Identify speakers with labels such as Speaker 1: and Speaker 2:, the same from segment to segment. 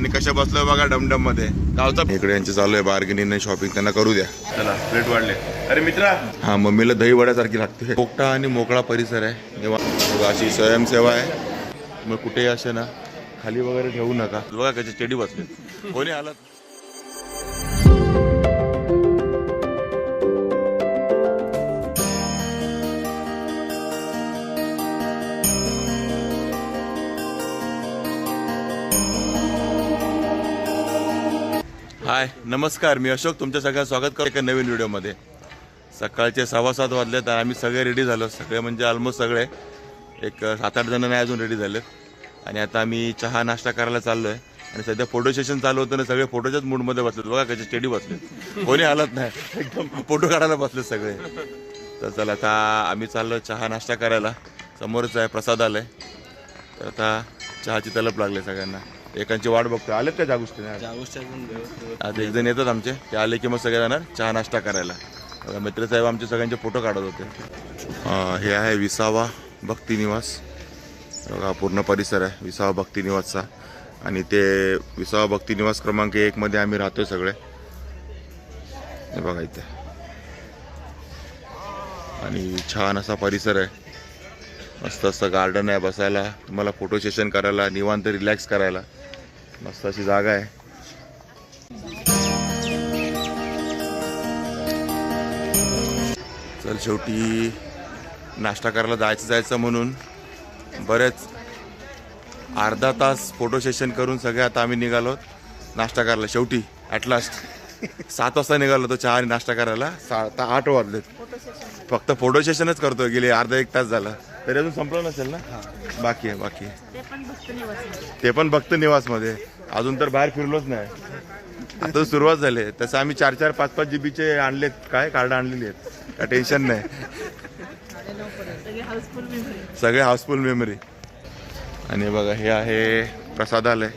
Speaker 1: आणि कशा बसलोय बघा डमडममध्ये. गावचा इकडे यांचे चालू आहे बार्गेनिंग शॉपिंग त्यांना करू द्या. चला रेट वाढले. अरे मित्रा! हा मम्मीला दही वड्यासारखी लागते. मोकटा आणि मोकळा परिसर आहे. अशी स्वयंसेवा आहे. मग कुठेही असे ना खाली वगैरे ठेवू नका. बघा कसे चेडी बसले. कोणी आलं? हाय. नमस्कार मी अशोक. तुमच्या सगळ्या स्वागत करतो एका नवीन व्हिडिओमध्ये. सकाळचे सव्वा सात वाजले तर आम्ही सगळे रेडी झालो. सगळे म्हणजे ऑलमोस्ट सगळे. एक सात आठ जण नाही अजून रेडी झाले आणि आता आम्ही चहा नाश्ता करायला चाललो आहे आणि सध्या फोटो सेशन चालू होतं ना सगळे फोटोच्याच मूडमध्ये बसलेत. बघा कसे स्टेडी बसले कोणी हालत नाही. एकदम फोटो काढायला बसले सगळे. तर चला आता आम्ही चाललो चहा नाश्ता करायला. समोरच आहे प्रसाद आलाय. तर आता चहाची तलप लागले सगळ्यांना. एकांची वाट बघतो आलेत का जागुष्टी आता एक जण येतात आमचे. ते आले की मग सगळे जाणार चहा नाश्ता करायला. बघा, मित्रसाहेब आमचे सगळ्यांचे फोटो काढत होते. हे आहे विसावा भक्ती निवास. बघा पूर्ण परिसर आहे विसावा भक्ती निवासचा. आणि ते विसावा भक्ती निवास क्रमांक एक मध्ये आम्ही राहतोय सगळे. हे बघा इथे. आणि छान असा परिसर आहे. मस्त असं गार्डन आहे बसायला. तुम्हाला फोटो सेशन करायला निवांत रिलॅक्स करायला. मस्त अशी जागा आहे. चल शेवटी नाश्ता करायला जायचं जायचं म्हणून बरेच अर्धा तास फोटो सेशन करून सगळे आता आम्ही निघालो. नाश्ता करायला. शेवटी ॲट लास्ट सात वाजता निघालो तो चहा आणि नाश्ता करायला. सा आता आठ वाजलेत. फक्त फोटो सेशनच करतोय. गेले अर्धा एक तास झाला. तरी अजून संपलं नसेल ना? बाकी आहे बाकी आहे.
Speaker 2: ते पण भक्त निवास
Speaker 1: ते पण भक्त निवासमध्ये. अजून तर बाहेर फिरलोच नाही. आता सुरुवात झाली. आहे. तसं आम्ही चार चार पाच पाच जीबीचे आणलेत. काय? कार्ड आणलेली आहेत. काय टेन्शन नाही.
Speaker 2: सगळे हाऊसफुल मेमरी.
Speaker 1: सगळे हाऊसफुल मेमरी आणि बघा हे आहे प्रसादालय.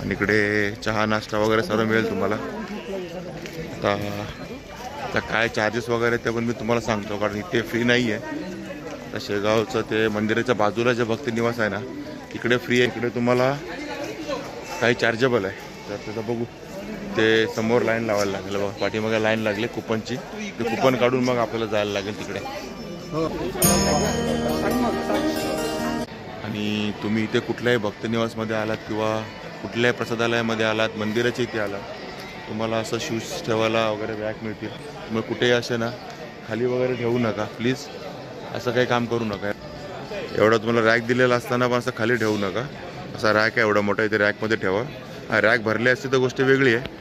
Speaker 1: आणि इकडे चहा नाश्ता वगैरे सर्व मिळेल तुम्हाला. आता काय चार्जेस वगैरे ते पण मी तुम्हाला सांगतो कारण इथे फ्री नाही आहे आता शेगावचं ते मंदिराच्या बाजूला जे भक्ती निवास आहे ना इकडे फ्री आहे इकडे तुम्हाला काही चार्जेबल आहे. तर त्याचं बघू ते समोर लाईन लावायला लागेल. बघा पाठीमागे लाईन लागली कुपनची ते कुपन काढून मग आपल्याला जायला लागेल तिकडे. आणि तुम्ही इथे कुठल्याही भक्तनिवासमध्ये आलात किंवा कुठल्याही प्रसादालयामध्ये आलात मंदिराच्या इथे आलात तुम्हाला असं शूज ठेवायला वगैरे रॅक मिळतील. मग कुठेही असे ना खाली वगैरे ठेवू नका प्लीज असं काही काम करू नका. एवढा तुम्हाला रॅक दिलेला असताना पण असं खाली ठेवू नका. असा रॅक आहे एवढा मोठा इथे रॅकमध्ये ठेवा. हा रॅक भरले असते तर गोष्ट वेगळी आहे.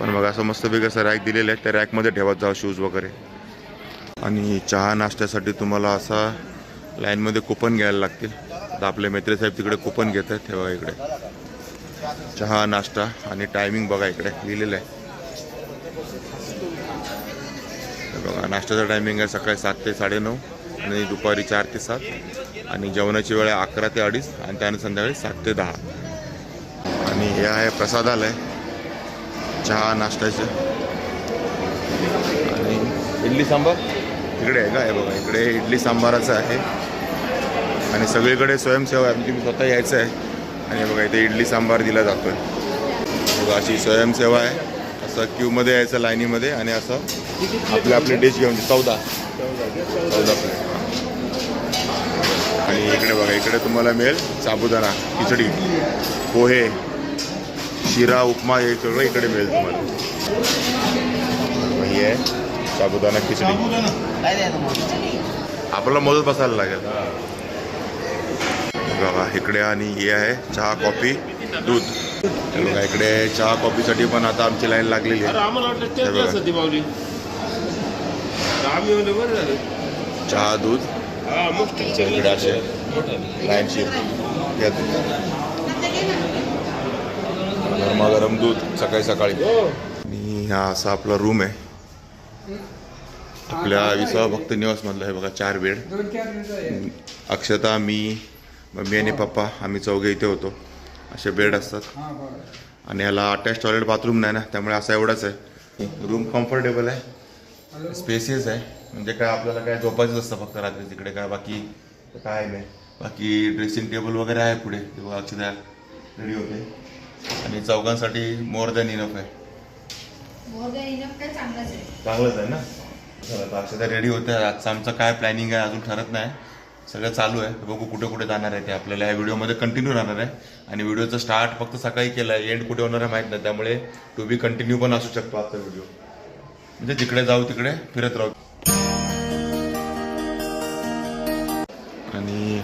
Speaker 1: पण मग असं मस्तपैकी असं रॅक दिलेलं आहे त्या रॅकमध्ये ठेवत जा शूज वगैरे. आणि चहा नाश्त्यासाठी तुम्हाला असा लाईनमध्ये कुपन घ्यायला लागतील. आता आपले मित्र साहेब तिकडे कुपन घेत आहेत ठेवा इकडे. चहा नाश्ता आणि टायमिंग बघा इकडे लिहिलेलं आहे हे बघा नाश्त्याचा टायमिंग आहे सकाळी सात ते साडेनऊ आणि दुपारी चार ते सात. आणि जेवणाची वेळ आहे अकरा ते अडीच आणि त्यानंतर संध्याकाळी सात ते दहा. आणि हे आहे प्रसादालय. चहा नाश्त्याचे. आणि इडली सांबार. इकडे आहे का? हे बघा इकडे इडली सांबाराचं आहे. आणि सगळीकडे स्वयंसेवा आहे. म्हणजे तुम्ही स्वतः यायचं आहे. आणि बघा इथे इडली सांबार दिला जातोय. बघा अशी स्वयंसेवा आहे. असं क्यूमध्ये यायचं लाईनीमध्ये आणि असं आपले आपले डिश घेऊन चौदा. चौदा प्लेट आणि इकडे बघा इकडे तुम्हाला मिळेल साबुदाणा खिचडी पोहे शिरा उपमा हे सगळं इकडे मिळेल तुम्हाला. ही आहे साबुदाणा खिचडी. आपल्याला मोजत बसायला लागेल. बघा इकडे आणि हे आहे चहा कॉफी दूध. हे बघा इकडे चहा कॉफीसाठी पण आता आमची लाईन लागलेली आहे.
Speaker 3: आम्हाला वाटलं
Speaker 1: हे
Speaker 3: तेच
Speaker 1: बघा.
Speaker 3: असं ती माऊली तर आम्ही म्हणलं बरं झालं.
Speaker 1: चहा दूध?
Speaker 3: हा मस्त
Speaker 1: इकडे असे लाईनशी घ्या दूध. गरमागरम दूध सकाळी सकाळी.
Speaker 3: हो.
Speaker 1: आणि हा असा आपला रूम आहे. आपल्या विसावा भक्त निवास मधला आहे बघा चार बेड. अक्षता मी मम्मी आणि पप्पा आम्ही चौघे इथे होतो. असे बेड असतात. आणि ह्याला अटॅच टॉयलेट बाथरूम नाही ना त्यामुळे असा एवढाच आहे. रूम कम्फर्टेबल आहे. स्पेसियस आहे. म्हणजे काय आपल्याला काय झोपायचं असतं फक्त रात्री तिकडे काय बाकी काय नाही बाकी ड्रेसिंग टेबल वगैरे आहे पुढे. ते बघा अक्षता रेडी होते. आणि चौघांसाठी मोर दॅन इनफ आहे. चांगलंच आहे. ना? चला आता अक्षता रेडी होते आजचं आमचं काय प्लॅनिंग आहे अजून ठरत नाही. सगळं चालू आहे. बघू कुठे कुठे जाणार आहे ते. आपल्याला या व्हिडिओमध्ये कंटिन्यू राहणार आहे. आणि व्हिडिओचं स्टार्ट फक्त सकाळी केलं आहे एंड कुठे होणार आहे माहीत नाही. त्यामुळे टू बी कंटिन्यू पण असू शकतो आजचा व्हिडिओ म्हणजे जिकडे जाऊ तिकडे फिरत राहू. आणि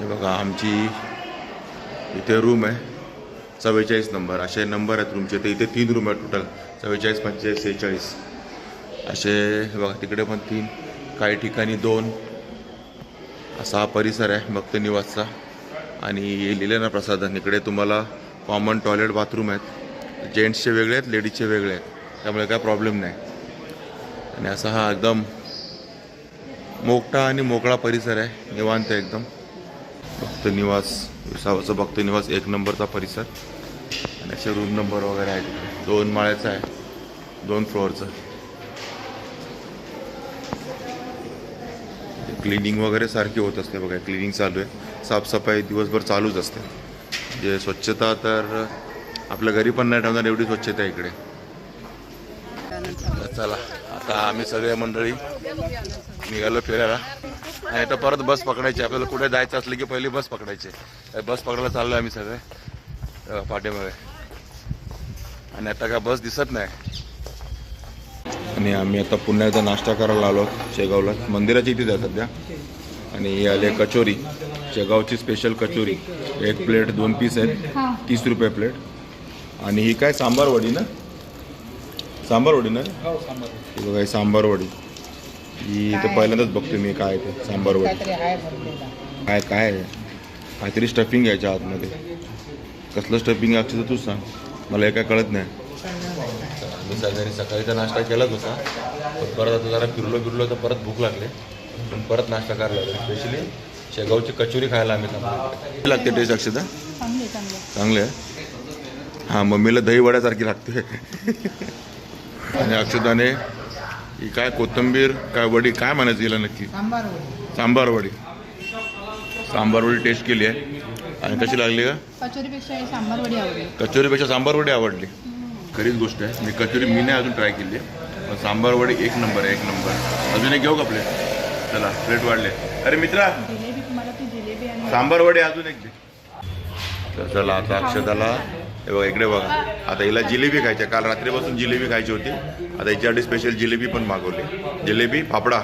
Speaker 1: हे बघा आमची इथे रूम आहे. चव्वेचाळीस नंबर असे नंबर आहेत रूमचे तर इथे तीन रूम आहेत टोटल चव्वेचाळीस पंचेचाळीस सेहेचाळीस. असे हे बघा तिकडे पण तीन. काही ठिकाणी दोन. असा हा परिसर आहे भक्त निवासचा आणि हे लिहिले प्रसाधन इकडे तुम्हाला कॉमन टॉयलेट बाथरूम आहेत. जेंट्सचे वेगळे आहेत लेडीजचे वेगळे आहेत. त्यामुळे काय प्रॉब्लेम नाही. आणि असा हा एकदम मोकटा आणि मोकळा परिसर आहे. निवांत आहे एकदम. भक्त निवास विसावाचं भक्त निवास एक नंबरचा परिसर. आणि असे रूम नंबर वगैरे आहेत दोन माळ्याचा आहे. दोन फ्लोअरचं क्लिनिंग वगैरे सारखी होत असते बघा क्लिनिंग चालू आहे. साफसफाई दिवसभर चालूच असते. जे स्वच्छता तर आपल्या घरी पण नाही ठेवणार एवढी स्वच्छता आहे इकडे. चला आता आम्ही सगळे मंडळी निघालो फिरायला. आणि आता परत बस पकडायची. आपल्याला कुठे जायचं असलं की पहिली बस पकडायची. बस पकडायला चाललो आम्ही सगळे पाठीमागे. आणि आता काय बस दिसत नाही. आणि आम्ही आता पुन्हा एकदा नाश्ता करायला आलो शेगावला. मंदिराच्या इथेच आहे सध्या आणि हे आले कचोरी. शेगावची स्पेशल कचोरी. एक प्लेट दोन पीस आहेत. तीस रुपये प्लेट आणि ही काय सांबार वडी ना? सांबार वडी ना? ही बघा ही सांबार वडी. ही इथे पहिल्यांदाच बघतो मी काय ते सांबार वडी. काय काय? आहे काहीतरी स्टफिंग घ्यायच्या आतमध्ये. कसलं स्टफिंग आहे अक्षर तूच सांग. मला हे काय कळत नाही. मी सगळ्यांनी सकाळीचा नाश्ता केलाच होता. पण परत आता जरा फिरलो फिरलो तर परत भूक लागली. पण परत नाश्ता करायला लागला. स्पेशली शेगावची कचोरी खायला आम्ही थांबलो. लागते टेस्ट अक्षता?
Speaker 2: चांगले
Speaker 1: आहे? हां मम्मीला दही वड्यासारखी लागते. आणि अक्षताने ही काय कोथिंबीर काय वडी काय म्हणायचं हिला नक्की? सांबार वडी. सांबार वडी. टेस्ट केली आहे. आणि कशी लागली का?
Speaker 2: कचोरीपेक्षा हे सांबार वडी आवडली.
Speaker 1: कचोरीपेक्षा सांबार वडी आवडली. खरीच गोष्ट आहे. मी कचोरी मी नाही अजून ट्राय केली आहे. पण सांबार वडी एक नंबर आहे एक नंबर अजून एक घेऊ का प्लेट चला प्लेट वाढले. अरे मित्रा
Speaker 2: जिलेबी तुम्हाला ती जिलेबी आणि
Speaker 1: सांबार वडे अजून एक दे. तर चला आता अक्षताला हे बघा इकडे बघा. आता हिला जिलेबी खायची. काल रात्रीपासून जिलेबी खायची होती. आता हिच्यासाठी स्पेशल जिलेबी पण मागवली. जिलेबी फाफडा.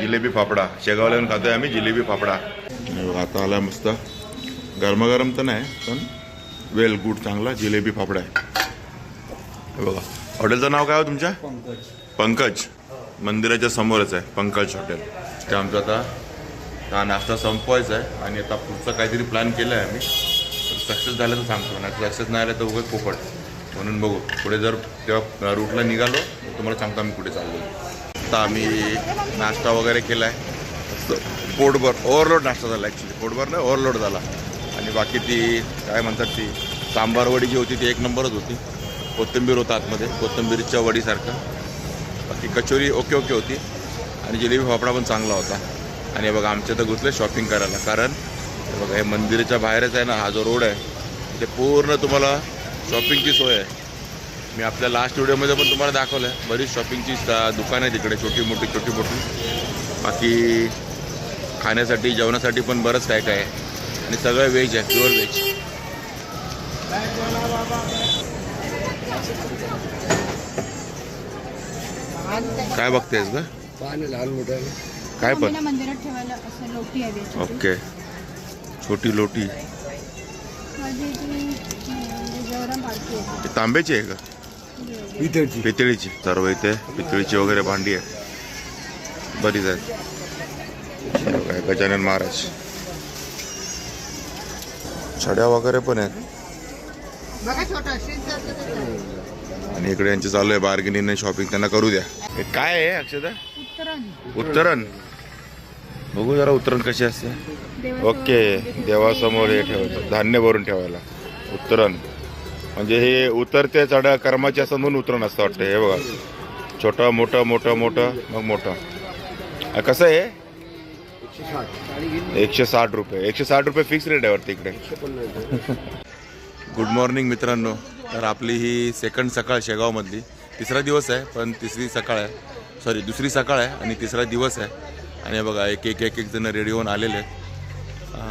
Speaker 1: जिलेबी फाफडा. शेगावला येऊन खातोय आम्ही जिलेबी फाफडा. आता आला मस्त. गरमागरम तर नाही पण वेल गुड चांगला जिलेबी फाफडा आहे. हे बघा. हॉटेलचं नाव काय हो तुमच्या? पंकज. मंदिराच्या समोरच आहे पंकज हॉटेल. ते आमचं आता हा नाश्ता संपवायचा आहे आणि आता पुढचं काहीतरी प्लॅन केलं आहे आम्ही सक्सेस झालं तर सांगतो. नाही सक्सेस नाही आलं तर उगाच पोपट. म्हणून बघू. पुढे जर तेव्हा रूटला निघालो तर तुम्हाला सांगतो आम्ही कुठे चाललो आता आम्ही नाश्ता वगैरे केला आहे पोटभर ओव्हरलोड नाश्ता झाला ॲक्च्युली पोटभर नाही ओव्हरलोड झाला. आणि बाकी ती काय म्हणतात ती सांबार वडी जी होती ती एक नंबरच होती. कोथिंबीर होता आतमध्ये कोथिंबीरच्या वडीसारखं. बाकी कचोरी ओके ओके होती. आणि जिलेबी फाफडा पण चांगला होता. आणि बघा आमच्या तर घुसले शॉपिंग करायला. कारण बघा हे मंदिराच्या बाहेरच आहे ना हा जो रोड आहे ते पूर्ण तुम्हाला शॉपिंगची सोय आहे. मी आपल्या लास्ट व्हिडिओमध्ये पण तुम्हाला दाखवलं आहे बरीच शॉपिंगची दुकानं आहे तिकडे छोटी मोठी छोटी मोठी. बाकी खाण्यासाठी जेवणासाठी पण बरंच काय काय आहे. आणि सगळं व्हेज आहे प्युअर व्हेज काय बघतेस ग? काय पण.
Speaker 2: मंदिरात ठेवायला असं लोटी आहे.
Speaker 1: ओके. छोटी लोटी.
Speaker 2: म्हणजे आहे
Speaker 1: तांब्याची आहे का
Speaker 4: पितळची.
Speaker 1: पितळीची. सर्व इथे पितळीची वगैरे भांडी आहेत. बरीच आहेत बघा, गजानन महाराज. छड्या वगैरे पण आहेत. आणि इकडे यांचे चालू आहे बार्गेनिंग शॉपिंग त्यांना करू द्या. हे काय आहे अक्षता?
Speaker 2: उत्तरायण.
Speaker 1: उत्तरण बघू जरा उत्तरण कशी असते. ओके देवासमोर हे ठेवायचं. धान्य भरून ठेवायला. उत्तरण म्हणजे हे उतरते चढ कर्माचे असं म्हणून उतरण असतं वाटतं. हे बघा. छोटं मोठं मोठं मोठं मग मोठं. कसं आहे? एकशे साठ. रुपये. एकशे साठ रुपये फिक्स रेट आहे वाटतं इकडे. गुड मॉर्निंग मित्रांनो. तर आपली ही सेकंड सकाळ शेगावमधली. तिसरा दिवस आहे पण तिसरी सकाळ आहे. सॉरी दुसरी सकाळ आहे आणि तिसरा दिवस आहे. आणि बघा एक एक एक एक जण रेडी होऊन आलेले आहेत.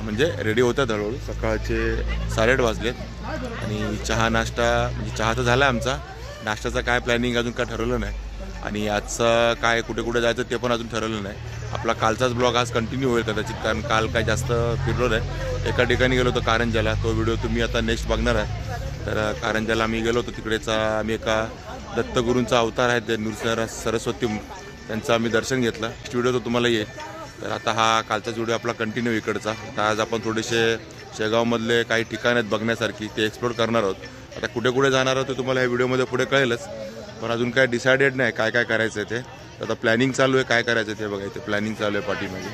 Speaker 1: म्हणजे रेडी होतात हळूहळू. सकाळचे साडेआठ वाजलेत आणि चहा नाश्ता म्हणजे चहा तर झाला आमचा. नाश्त्याचा काय प्लॅनिंग अजून काय ठरवलं नाही. आणि आजचं काय कुठे कुठे जायचं ते पण अजून ठरवलं नाही. आपला कालचाच ब्लॉग आज कंटिन्यू होईल कदाचित कारण काल काय जास्त फिरलो नाही. एका ठिकाणी गेलो होतो कारंजाला तो व्हिडिओ तुम्ही आता नेक्स्ट बघणार आहे तर कारंजाला आम्ही गेलो होतो. तिकडेचा आम्ही एका दत्तगुरूंचा अवतार आहे ते नृसिंह सरस्वती त्यांचं आम्ही दर्शन घेतलं. व्हिडिओ तो तुम्हाला येईल. तर आता हा कालचाच व्हिडिओ आपला कंटिन्यू इकडचा. तर आज आपण थोडेसे शेगावमधले काही ठिकाण आहेत बघण्यासारखी ते एक्सप्लोर करणार आहोत. आता कुठे कुठे जाणार आहोत ते तुम्हाला या व्हिडिओमध्ये पुढे कळेलच. पण अजून काय डिसायडेड नाही काय काय करायचं आहे ते. आता प्लॅनिंग चालू आहे काय करायचं ते बघायचं. प्लॅनिंग चालू आहे पाठीमागे.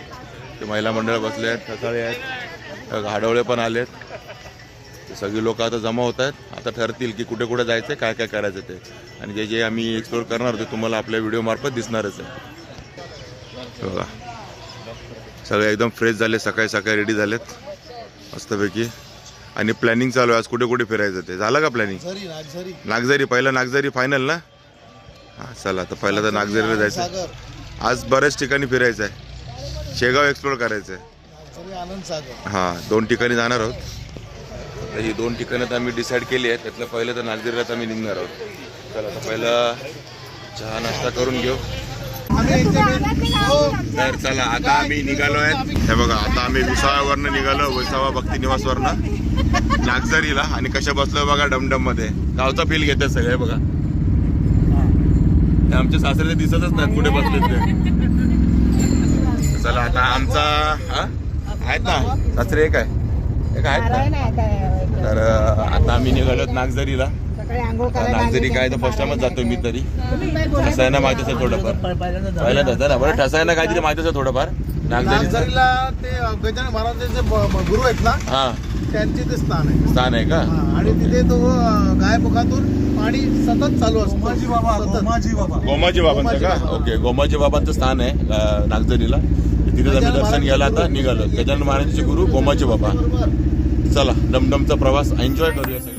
Speaker 1: ते महिला मंडळ बसले आहेत कसाळे आहेत घाडवळे पण आले आहेत ते सगळी लोक आता जमा होत आहेत. आता ठरतील की कुठे कुठे जायचं काय काय करायचं ते. आणि जे जे आम्ही एक्सप्लोर करणार होतो तुम्हाला आपल्या व्हिडिओमार्फत दिसणारच आहे. बघा. सगळे एकदम फ्रेश झाले सकाळी सकाळी रेडी झालेत. मस्तपैकी. आणि प्लॅनिंग चालू आहे. आज कुठे कुठे फिरायचं ते. झालं का प्लॅनिंग नागझरी पहिलं नागझरी फायनल ना? हां चला तर पहिलं तर नागझरीला जायचं. आहे. आज बऱ्याच ठिकाणी फिरायचं आहे. शेगाव एक्सप्लोर करायचं आहे.
Speaker 4: आनंद सागर.
Speaker 1: हां दोन ठिकाणी जाणार आहोत. तर ही दोन ठिकाणं तर आम्ही डिसाईड केली आहेत. त्यातलं पहिलं तर नागझरीला तर आम्ही निघणार आहोत. चला तर पहिलं चहा नाश्ता करून घेऊ. तर चला आता आम्ही निघालो आहेत. हे बघा आता आम्ही विसाव्यावरनं निघालो विसावा भक्ती निवासवरनं. नागझरीला. आणि कशा बसलो बघा डमडममध्ये गावचा फील घेतात सगळे बघा. हे आमचे सासरे दिसतच नाहीत कुठे बसलेत ते. चला आता आमचा हा? आहेत ना? सासरे एक आहे. एक आहेत ना? तर आता आम्ही निघालो नागझरीला. नागझरी काय तर फर्स्ट टाइमच जातो मी तरी. माहिती असेल थोडंफार. पहिल्यांदाच आहे ना बरं ठसायला काहीतरी माहिती असेल थोडंफार.
Speaker 4: नागझरीला ते गजानन महाराजांचे गुरु आहेत ना?
Speaker 1: हा.
Speaker 4: त्यांचे ते स्थान आहे.
Speaker 1: स्थान आहे का?
Speaker 4: हा, आणि तिथे तो अं, गायमुखातून पाणी सतत चालू असतो. गोमाजी बाबा गोमाजी बाबा.
Speaker 1: गोमाजी बाबांचं
Speaker 4: गोमाजी
Speaker 1: का?
Speaker 4: बाबा.
Speaker 1: ओके गोमाजी बाबांचं स्थान आहे अं, नागझरीला. तिथे आम्ही दर्शन घ्यायला आता निघालो. गजानन महाराजांचे गुरु गोमाजी बाबा.
Speaker 4: बरोबर
Speaker 1: चला डमडमचा प्रवास. एन्जॉय करूया सगळे.